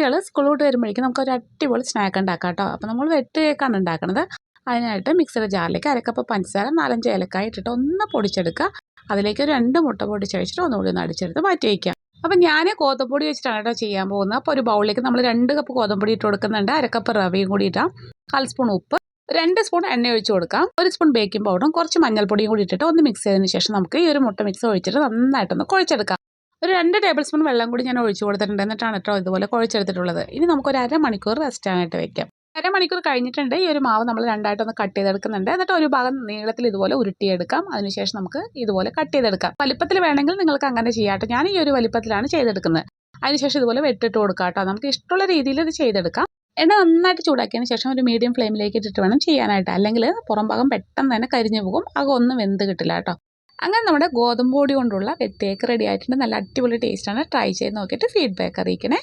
കുട്ടികൾ സ്കൂളിലോട്ട് വരുമ്പോഴേക്കും നമുക്ക് ഒരു അടിപൊളി സ്നാക്ക് ഉണ്ടാക്കാം കേട്ടോ അപ്പോൾ നമ്മൾ വെട്ട് കേക്കാണ് ഉണ്ടാക്കുന്നത് അതിനായിട്ട് മിക്സിയുടെ ജാറിലേക്ക് അരക്കപ്പ് പഞ്ചസാര നാലഞ്ച് ഏലക്കായ ഇട്ടിട്ട് ഒന്ന് പൊടിച്ചെടുക്കുക. അതിലേക്ക് ഒരു രണ്ട് മുട്ട പൊടിച്ചഴിച്ചിട്ട് ഒന്നുകൂടി ഒന്ന് അടിച്ചെടുത്ത് മാറ്റി വയ്ക്കാം അപ്പം ഞാൻ ഗോതമ്പൊടി വെച്ചിട്ടാണ് കേട്ടോ ചെയ്യാൻ പോകുന്നത്. അപ്പോൾ ഒരു ബൗളിലേക്ക് നമ്മൾ രണ്ട് കപ്പ് ഗോതമ്പൊടി ഇട്ട് കൊടുക്കുന്നുണ്ട്. അരക്കപ്പ് റവയും കൂടി ഇട്ടാം കാൽ സ്പൂൺ ഉപ്പ് രണ്ട് സ്പൂൺ എണ്ണ ഒഴിച്ച് കൊടുക്കാം. ഒരു സ്പൂൺ ബേക്കിംഗ് പൗഡറും കുറച്ച് മഞ്ഞൾപ്പൊടിയും കൂടി ഇട്ടിട്ട് ഒന്ന് മിക്സ് ചെയ്തതിന് ശേഷം നമുക്ക് ഈ ഒരു മുട്ട മിക്സ് ഒഴിച്ചിട്ട് നന്നായിട്ടൊന്ന് കുഴച്ചെടുക്കാം. ഒരു രണ്ട് ടേബിൾ സ്പൂൺ വെള്ളം കൂടി ഞാൻ ഒഴിച്ചു കൊടുത്തിട്ടുണ്ട്. എന്നിട്ടാണ് കേട്ടോ ഇതുപോലെ കുഴച്ചെടുത്തിട്ടുള്ളത്. ഇനി നമുക്കൊരു അരമണിക്കൂർ റെസ്റ്റ് ആയിട്ട് വെക്കാം. അരമണിക്കൂർ കഴിഞ്ഞിട്ടുണ്ട്. ഈ ഒരു മാവ് നമ്മൾ രണ്ടായിട്ടൊന്ന് കട്ട് ചെയ്തെടുക്കുന്നുണ്ട്. എന്നിട്ട് ഒരു ഭാഗം നീളത്തിൽ ഇതുപോലെ ഉരുട്ടിയെടുക്കാം. അതിനുശേഷം നമുക്ക് ഇതുപോലെ കട്ട് ചെയ്തെടുക്കാം. വലിപ്പത്തിൽ വേണമെങ്കിൽ നിങ്ങൾക്ക് അങ്ങനെ ചെയ്യാട്ടോ. ഞാൻ ഈ ഒരു വലിപ്പത്തിലാണ് ചെയ്തെടുക്കുന്നത്. അതിനുശേഷം ഇതുപോലെ വെട്ടിട്ട് കൊടുക്കാം കേട്ടോ നമുക്ക് ഇഷ്ടമുള്ള രീതിയിൽ ഇത് ചെയ്തെടുക്കാം. എണ്ണ നന്നായിട്ട് ചൂടാക്കിയതിന് ശേഷം ഒരു മീഡിയം ഫ്ലെയിമിലേക്ക് ഇട്ടിട്ട് വേണം ചെയ്യാനായിട്ട്. അല്ലെങ്കിൽ പുറം ഭാഗം പെട്ടെന്ന് തന്നെ കരിഞ്ഞു പോകും. അകം ഒന്നും വെന്ത് കിട്ടില്ല കേട്ടോ അങ്ങനെ നമ്മുടെ ഗോതമ്പ് പൊടി കൊണ്ടുള്ള വെത്തേക്ക് റെഡി ആയിട്ടുണ്ട്. നല്ല അടിപൊളി ടേസ്റ്റാണ് ട്രൈ ചെയ്ത് നോക്കിയിട്ട് ഫീഡ്ബാക്ക് അറിയിക്കണേ.